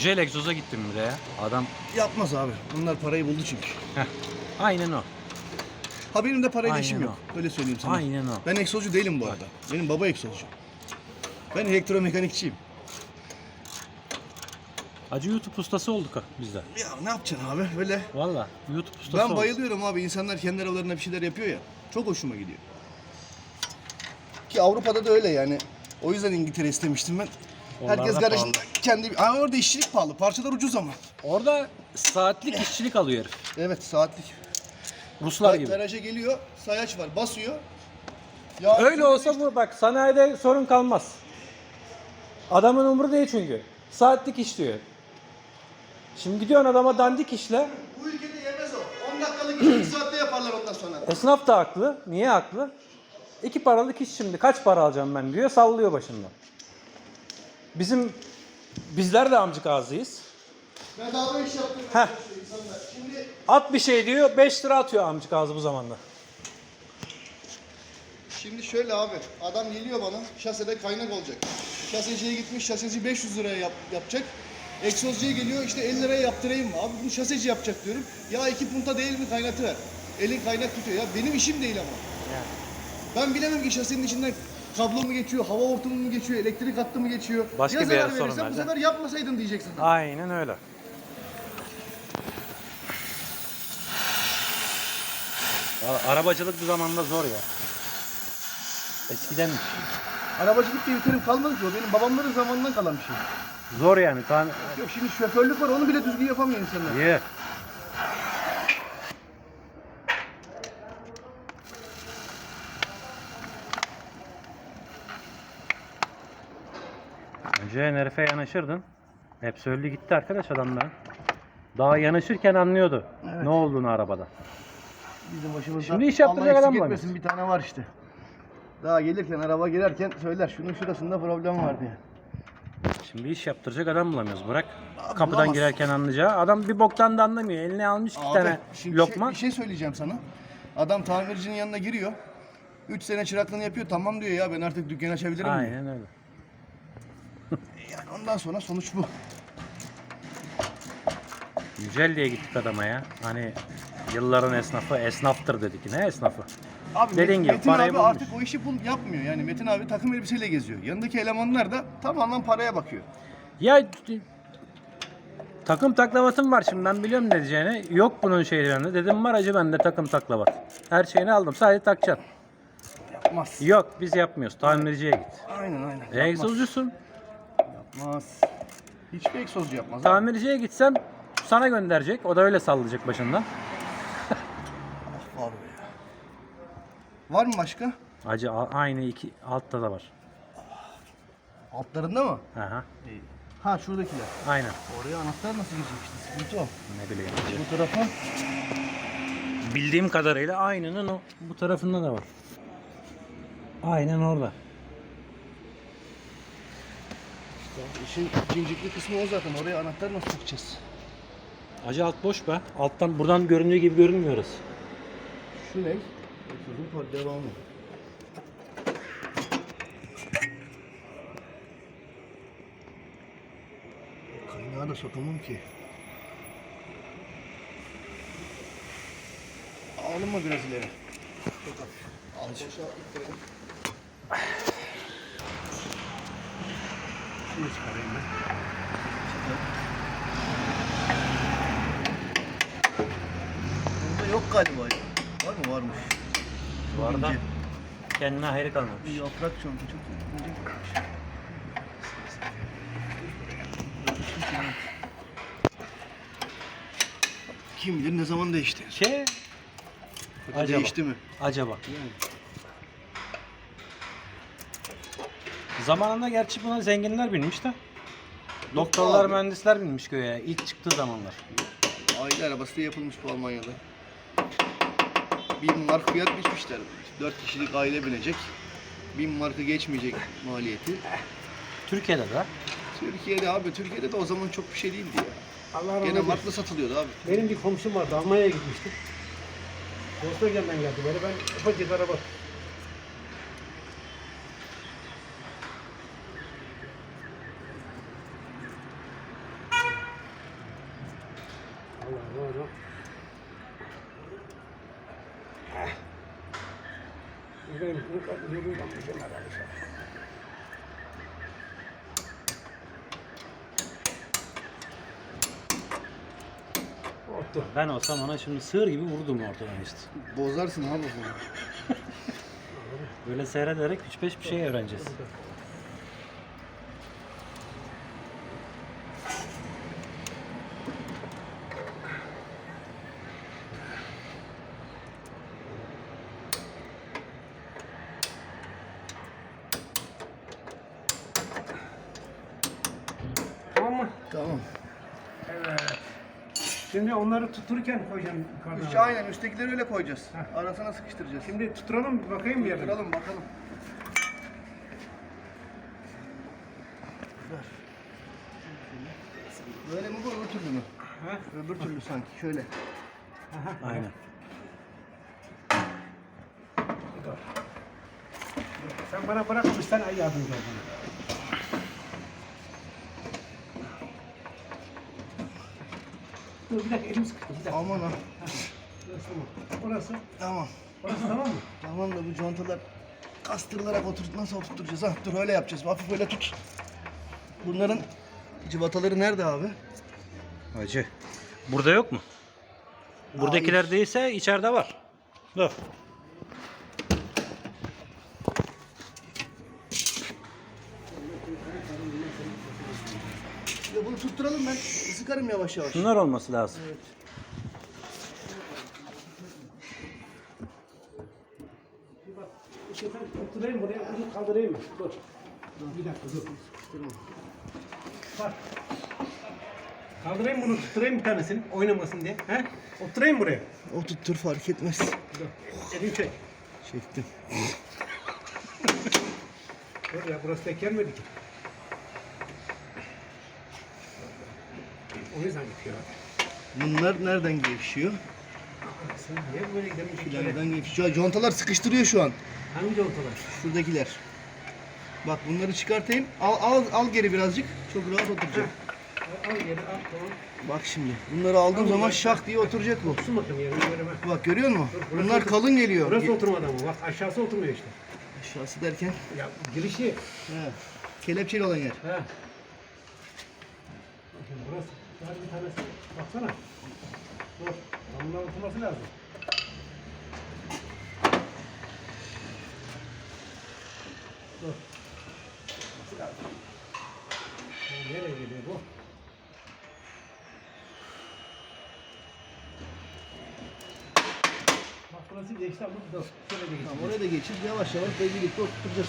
Yücel egzoza gittim bir de ya. Adam Yapmaz abi. Bunlar parayı buldu çünkü. aynen o. Ha benim de parayla Aynen işim yok. Öyle söyleyeyim sana. Aynen o. Ben egzozcu değilim bu arada. Benim baba egzozcu. Ben elektromekanikçiyim. Acı YouTube ustası olduk ha biz de. Ya ne yapacaksın abi? Böyle Valla YouTube ustası ben olduk. bayılıyorum abi. İnsanlar kendi aralarında bir şeyler yapıyor ya. Çok hoşuma gidiyor. Ki Avrupa'da da öyle yani. O yüzden İngiltere istemiştim ben. Onlar Herkes da garajında kendi... Aa, orada işçilik pahalı. Parçalar ucuz ama. Orada saatlik işçilik alıyor herif. Evet saatlik. Ruslar gibi. Garaja geliyor, sayaç var, basıyor. Ya Öyle olsa bu bak sanayide sorun kalmaz. Adamın umru değil çünkü. Saatlik iş diyor. Şimdi gidiyorsun adama dandik işle. Bu ülkede yemez o. 10 dakikalık işi 2 saatte yaparlar ondan sonra. Esnaf da haklı. Niye haklı? İki paralık iş şimdi. Kaç para alacağım ben diyor. Sallıyor başında. Bizim bizler de amcık ağzıyız. Bedava iş Heh. insanlar. Şimdi At bir şey diyor 5 lira atıyor amcık ağzı bu zamanda. Şimdi şöyle abi, adam geliyor bana, şasede kaynak olacak. Şaseciye gitmiş, şaseci 500 liraya yap- yapacak. Egzozcuya geliyor, işte 50 liraya yaptırayım mı? Abi bunu şaseci yapacak diyorum. Ya iki punta değil mi kaynatı ver. Elin kaynak tutuyor. Ya benim işim değil ama. Ben bilemem ki şasenin içinden kablo mu geçiyor, hava hortumu mu geçiyor, elektrik hattı mı geçiyor. Başka ya bir yere zarar sorun verirsen bu sefer yapmasaydın diyeceksin. Aynen öyle. Arabacılık bu zamanda zor ya. Eskiden Arabacılık diye bir terim kalmadı ki o. Benim babamların zamanından kalan bir şey. zor yani. Tan Yok şimdi şoförlük var, onu bile düzgün yapamıyor insanlar. Ye. Nerif'e yanaşırdın. Hep söyledi gitti arkadaş adamlar. Daha yanaşırken anlıyordu Evet. ne olduğunu arabada. Bizim başımızda Şimdi iş yaptıracak Allah adam etmesin, bir tane var işte. Daha gelirken araba girerken söyler şunun şurasında problem var diye. Şimdi iş yaptıracak adam bulamıyoruz. Bırak Abi kapıdan bulamaz. girerken anlayacağı. Adam bir boktan da anlamıyor. Eline almış iki tane şimdi lokma. Bir şey, bir şey söyleyeceğim sana. Adam tamircinin yanına giriyor. 3 sene çıraklığını yapıyor. Tamam diyor ya ben artık dükkan açabilirim diyor. Aynen öyle. Yani ondan sonra sonuç bu. Yücel diye gittik adama ya. Hani yılların esnafı esnaftır dedik. Ne esnafı? Abi Dediğin Met- gibi Metin parayı abi bulmuş. artık o işi bul yapmıyor. Yani Metin abi takım elbiseyle geziyor. Yanındaki elemanlar da tamamen paraya bakıyor. Ya takım taklavatım var şimdi ben biliyorum ne diyeceğini. Yok bunun şeyi bende. Dedim var acı bende takım taklavat. Her şeyini aldım sadece takacaksın. Yapmaz. Yok biz yapmıyoruz. Tamirciye git. Aynen aynen. E, egzozcusun. Yapmaz. Hiçbir egzozcu yapmaz. abi. Tamirciye gitsem sana gönderecek. O da öyle sallayacak başından. Var be ya. Var mı başka? Acı a- aynı iki altta da var. Altlarında mı? Aha. Ha şuradakiler. Aynen. Oraya anahtar nasıl girecek işte sıkıntı o. Ne bileyim. Bu tarafa Bildiğim kadarıyla aynının o bu tarafında da var. Aynen orada. İşin cincikli kısmı o zaten. Oraya anahtar nasıl takacağız? Acı alt boş be. Alttan buradan göründüğü gibi görünmüyor orası. Şu ne? Egzozun kod devamı. Kaynağı da sokamam ki. Alınma biraz ileri. Çok hafif. Al. Şunu çıkarayım ben. Burada yok galiba ya. Var mı? Varmış. Bu arada ince. kendine hayır kalmamış. Bir yaprak çanta çok ince. Kim bilir ne zaman değişti. Şey Acaba. Değişti mi? acaba. Zamanında gerçi buna zenginler binmiş de. Doktorlar, abi. mühendisler binmiş göğe ilk çıktığı zamanlar. Aile arabası da yapılmış bu Almanya'da. Bin mark fiyat biçmişler. Dört kişilik aile binecek. Bin markı geçmeyecek maliyeti. Türkiye'de de. Türkiye'de abi, Türkiye'de de o zaman çok bir şey değildi ya. Allah razı Gene olsun. markla satılıyordu abi. Benim bir komşum vardı. Almanya'ya gitmiştim. Volkswagen'den geldi böyle. Ben ufacık araba. Allah Allah. Benim yürüyün ben bir şey var. Ottu. Ben olsam ona şimdi sığır gibi vurdum ortadan işte. Bozarsın abi zaman. Böyle seyrederek 3-5 bir şey öğreneceğiz. Tamam mı? Tamam. Evet. Şimdi onları tuturken koyacağım yukarıdan. Üst, aynen üsttekileri öyle koyacağız. Arasına sıkıştıracağız. Şimdi tutturalım bir bakayım bir yerden. Bakalım bakalım. Böyle mi bu öbür türlü mü? Ha? Öbür türlü sanki şöyle. Aynen. Sen bana bırakmış sen ay yardımcı ol bana. Dur bir dakika elim sıkıştı. Bir dakika. Aman ha. Orası. Tamam. Orası tamam mı? Tamam da bu contalar kastırılarak oturt nasıl oturtacağız ha? Dur öyle yapacağız. Hafif öyle tut. Bunların cıvataları nerede abi? Hacı. Burada yok mu? Buradakiler değilse içeride var. Dur. Ya bunu tutturalım ben sıkarım yavaş yavaş. Şunlar olması lazım. İşte ben tutturayım buraya, bunu kaldırayım mı? Dur. Bir dakika dur. Bak. Kaldırayım bunu, tutturayım bir tanesini oynamasın diye. He? Oturayım buraya. O tuttur fark etmez. Dur. Elini çek. Çektim. Dur ya burası tek gelmedi ki. O yüzden gidiyor. Bunlar nereden gevşiyor? Sen niye böyle gidelim? Nereden gevşiyor? Contalar sıkıştırıyor şu an. Hangi ortalar? Şuradakiler. Bak bunları çıkartayım. Al al al geri birazcık. Çok rahat oturacak. Al, al geri al tamam. Bak şimdi. Bunları aldığım zaman şak diye oturacak bu. Otursun bakalım yerine göre bak. Bak görüyor musun? burası Bunlar otur- kalın geliyor. Burası Ge- oturmadı ama bak aşağısı oturmuyor işte. Aşağısı derken. Ya girişi. He. Kelepçeli olan yer. He. Bakın burası. Daha bir tanesi. Baksana. Dur. Bunlar oturması lazım. Dur. Oturması lazım. Nereye geliyor bu? Bak burası geçti ama dur. Şöyle de geçti. Tamam oraya da geçip yavaş yavaş da birlikte oturtacağız.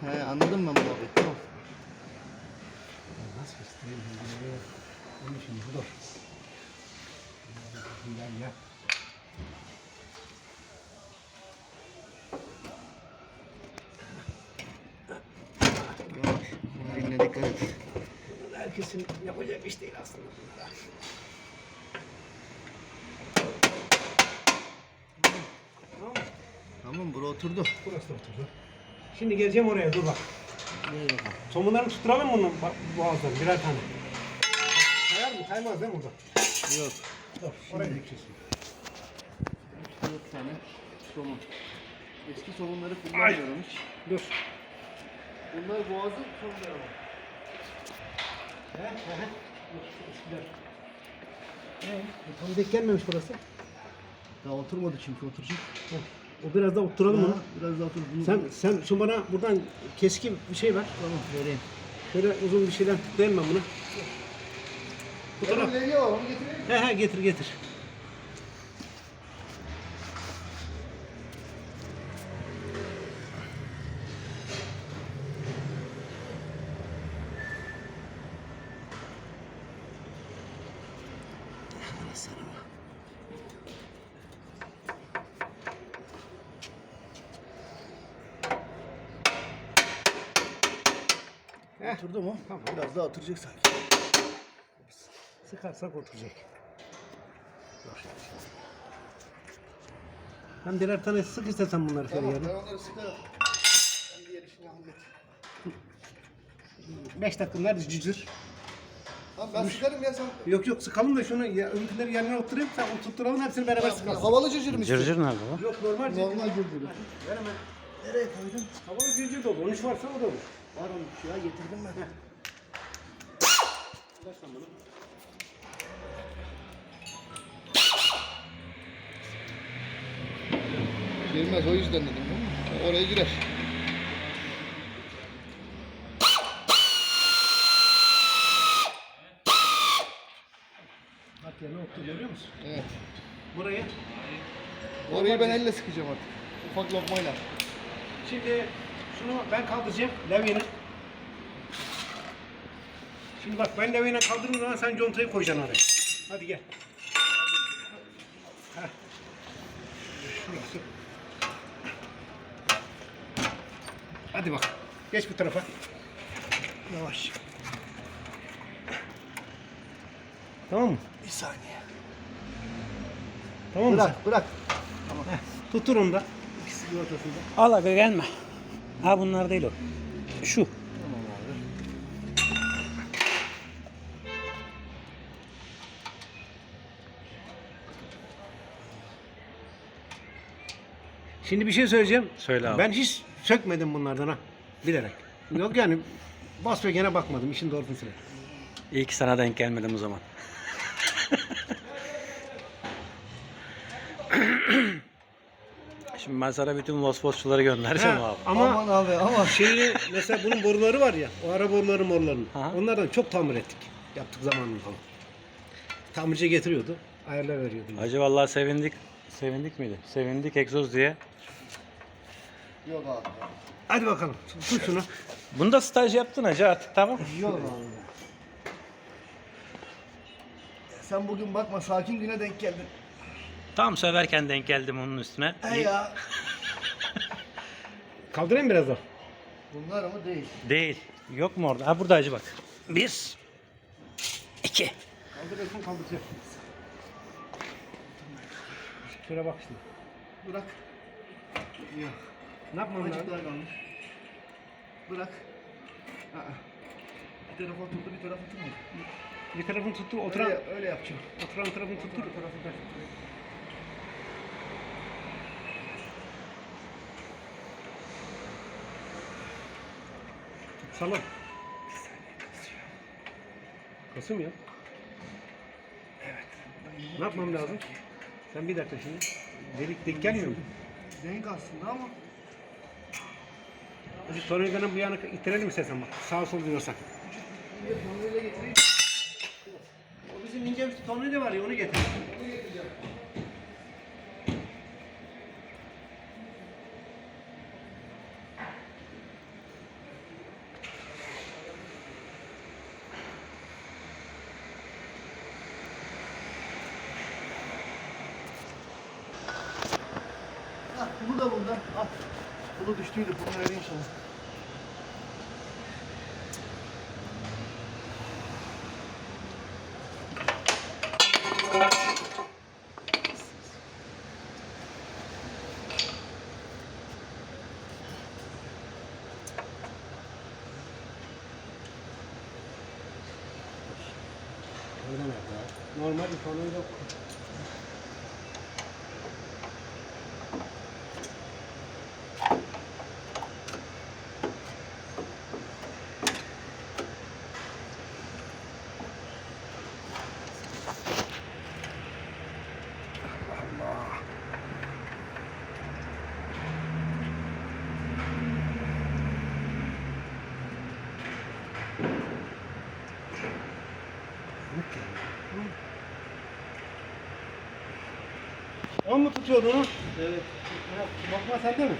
He anladım ben bunu abi. Tamam. İsteyeyim şimdi? Onun için dur. Gel ya. Yavaş. Eline dikkat et. Herkesin yapacak iş değil aslında. Tamam mı? Tamam bura oturdu. Burası da oturdu. Şimdi geleceğim oraya dur bak. Gel bakalım. Somunlarını tutturalım ba- boğazdan birer tane. Kayar mı? Kaymaz değil mi burada? Yok. Dur. Oraya gideceğiz. Dört tane somun. Eski somunları kullanmıyorum hiç. Dur. Bunlar boğazı somunlar ama. He, he, he. Eskiler. Ee, tam denk gelmemiş burası. Daha oturmadı çünkü oturacak. Heh, O biraz da oturalım onu. Biraz daha otur. Bunu Sen sen şu bana buradan keski bir şey ver. Tamam vereyim. Şöyle uzun bir şeyden tutayım ben bunu. Bu taraf. Var onu getireyim. He he getir getir. Oturdu mu? Tamam. Biraz daha oturacak sanki. Sıkarsak oturacak. Dur. Ben birer tane sık istesem bunları Tamam yerine. ben onları sıkarım. Sen diğer işini hallet. 5 dakika nerede cücür? Tamam ben sıkarım ya sen. Yok yok sıkalım da şunu ya, öbürküleri yerine oturayım sen oturtturalım hepsini beraber sıkalım. Havalı mı istiyorsun? Cırcır nerede lan? Yok normal cırcır. Normal cırcır. Ver hemen. Nereye koydun? Havalı cırcır da olur. 13 varsa o da olur. Var olmuş ya getirdim ben. Ver sen bunu. Girmez o yüzden dedim. değil mi? Oraya girer. Bak yerine oturdu görüyor musun? Evet. Burayı. Orayı ben elle sıkacağım artık. Ufak lokmayla. Şimdi şunu ben kaldıracağım. Levyeni. Şimdi bak ben levyeni kaldırdığım zaman sen contayı koyacaksın oraya. Hadi gel. Heh. Şurası. Hadi bak. Geç bu tarafa. Yavaş. Tamam mı? Bir saniye. Tamam mı? Bırak bırak. Heh, Tuttur onu da. İkisi bir ortasında. Al aga gelme. Ha bunlar değil o. Şu. Şimdi bir şey söyleyeceğim. Söyle abi. Ben hiç sökmedim bunlardan ha. Bilerek. Yok yani bas ve gene bakmadım. işin doğrusunu söyle. İyi ki sana denk gelmedim o zaman. Şimdi ben sana bütün Vosvosçuları göndereceğim Ha, abi. ama Aman abi ama. şeyi mesela bunun boruları var ya. O ara boruları morlarının. Aha. Onlardan çok tamir ettik. Yaptık zamanında falan. Tamirci getiriyordu. Ayarlar veriyordu. Hacı vallahi sevindik. Sevindik miydi? Sevindik egzoz diye. Yok abi. Hadi bakalım. Tut şunu. Bunda staj yaptın hacı artık tamam. Yok abi. Sen bugün bakma sakin güne denk geldin. Tam söverken denk geldim onun üstüne. He ya. Kaldırayım biraz daha. Bunlar ama değil. Değil. Yok mu orada? Ha burada hacı bak. Bir. iki. Kaldırıyorsun kaldıracak. Şöyle bak şimdi. Bırak. Yok. Ne yapmam lazım? Azıcık daha kalmış. Bırak. Aa. Bir tarafa oturdu bir tarafa oturmadı. Bir tarafını tuttur, oturan, Öyle, öyle yapacağım. oturan tarafını tuttur. Salon. Kasım ya. Evet. Ne yapmam lazım? Sen bir dakika şimdi. Delik denk gelmiyor mu? Denk aslında ama. Hadi tornavidanın bu yana ittirelim istersen bak. Sağ sol diyorsan. Tornavida getireyim. O bizim ince bir tornavida var ya onu getir. Bunu düştüydü. Bunu vereyim sana. Normal mu tutuyor onu? Evet. Bakma sende mi?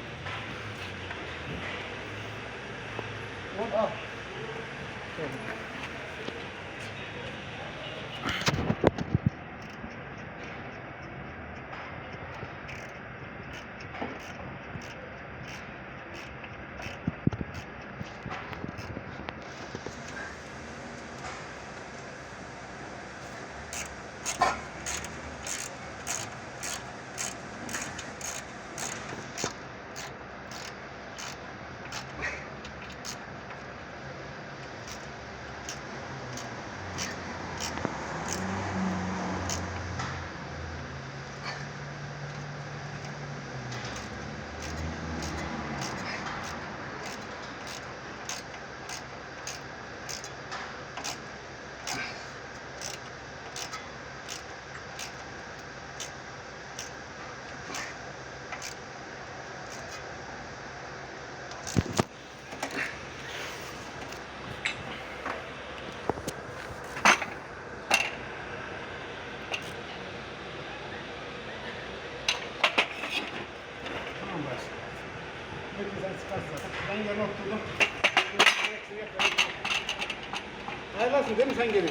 Ayrılarsın değil mi sen geri?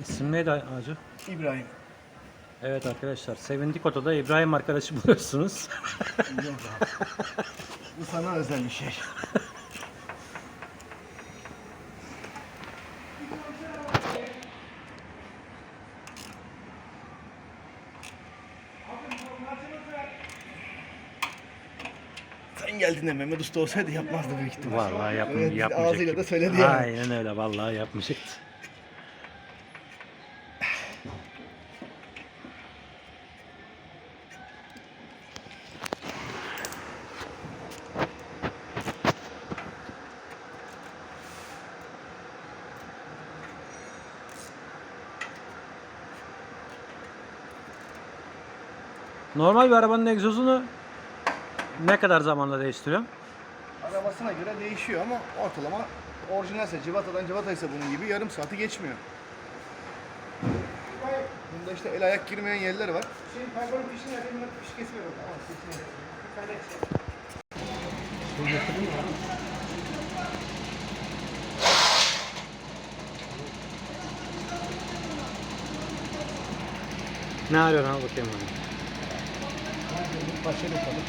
İsim neydi ağacı? İbrahim. Evet arkadaşlar Sevindik Oto'da İbrahim arkadaşı buluyorsunuz. Yok abi. Bu sana özel bir şey. Sen geldiğinde Mehmet Usta olsaydı yapmazdı büyük ihtimal. vallahi yapm Evet, yapmayacak. ağzıyla da söyledi yani. Aynen öyle vallahi yapmayacaktı. Normal bir arabanın egzozunu ne kadar zamanda değiştiriyorum? Arabasına göre değişiyor ama ortalama orijinalse civatadan civataysa bunun gibi yarım saati geçmiyor. Bunda işte el ayak girmeyen yerler var. Şimdi karbonun fişini yapayım, bunun orada. Ama fişini yapayım. Bir tane şey. Ne arıyorsun al bakayım bana. Başa bakalım.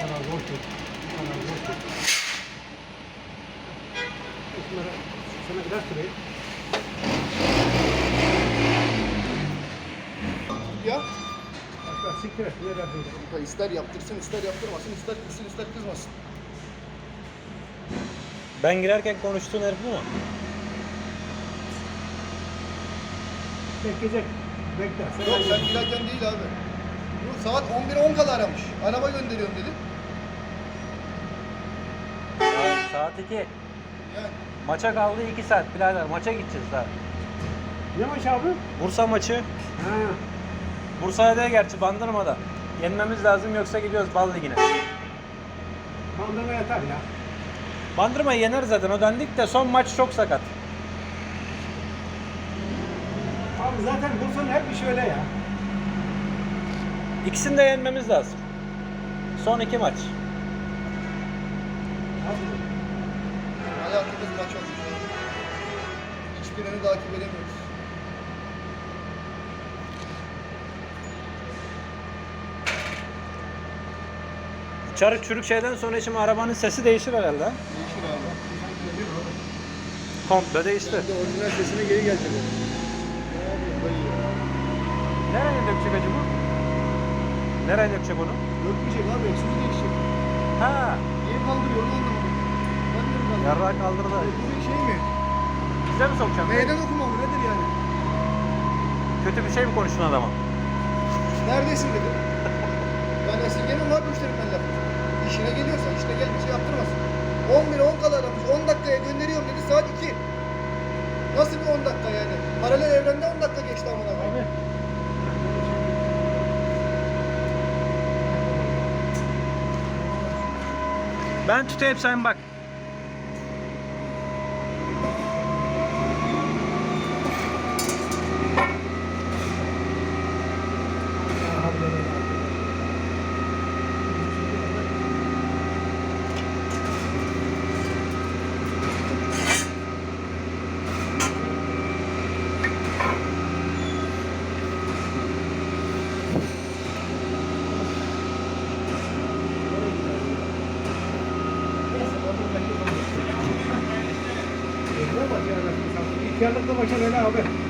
Kadar zor tut. Kadar zor tut. Şunları sana biraz süreyim. Ya siktir et. İster yaptırsın, ister yaptırmasın, ister kızsın, ister kızmasın. Ben girerken konuştuğun herif bu mu? Bekleyecek. Bekle. Sen Yok sen girerken değil abi. Bu saat 11'e 10 kala aramış. Araba gönderiyorum dedi. Saat 2. Yani Maça kaldı 2 saat birader. Maça gideceğiz daha. Ne maç abi? Bursa maçı. Ha. Bursa'ya değil gerçi Bandırma'da. Yenmemiz lazım yoksa gidiyoruz Bal Ligi'ne. Bandırma yeter ya. Bandırma'yı yener zaten o dendik de son maç çok sakat. Abi zaten Bursa'nın hep işi öyle ya. İkisini de yenmemiz lazım. Son iki maç. hayatımız maç olmuş. Hiçbirini takip edemiyoruz. Çarık çürük şeyden sonra şimdi arabanın sesi değişir herhalde. ha? Değişir abi. Komple değişti. De orijinal sesine geri gelecek o. Ne yapayım dayı ya? Nereye dökecek acı bu? Nereye dökecek onu? Dökmeyecek abi, egzozu değişecek. Ha, Niye kaldırıyor onu anlamadım. Ben diyorum ben. yarrağı kaldırdı. Şey mi? Bize mi sokacaksın? Meydan okuma mı nedir yani? Kötü bir şey mi konuştun adama? Neredesin dedim. Ben esirgemem abi müşterimden lafı. İşine geliyorsan işte gel bir şey yaptırmasın. 11'e 10 kadar aramış. 10 dakikaya gönderiyorum dedi saat 2. Nasıl bir 10 dakika yani? Paralel evrende 10 dakika geçti amına koyayım. Abi. Ben tutayım sen bak. İhtiyarlıkla başa böyle abi. Bakayım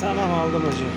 Tamam aldım hacı.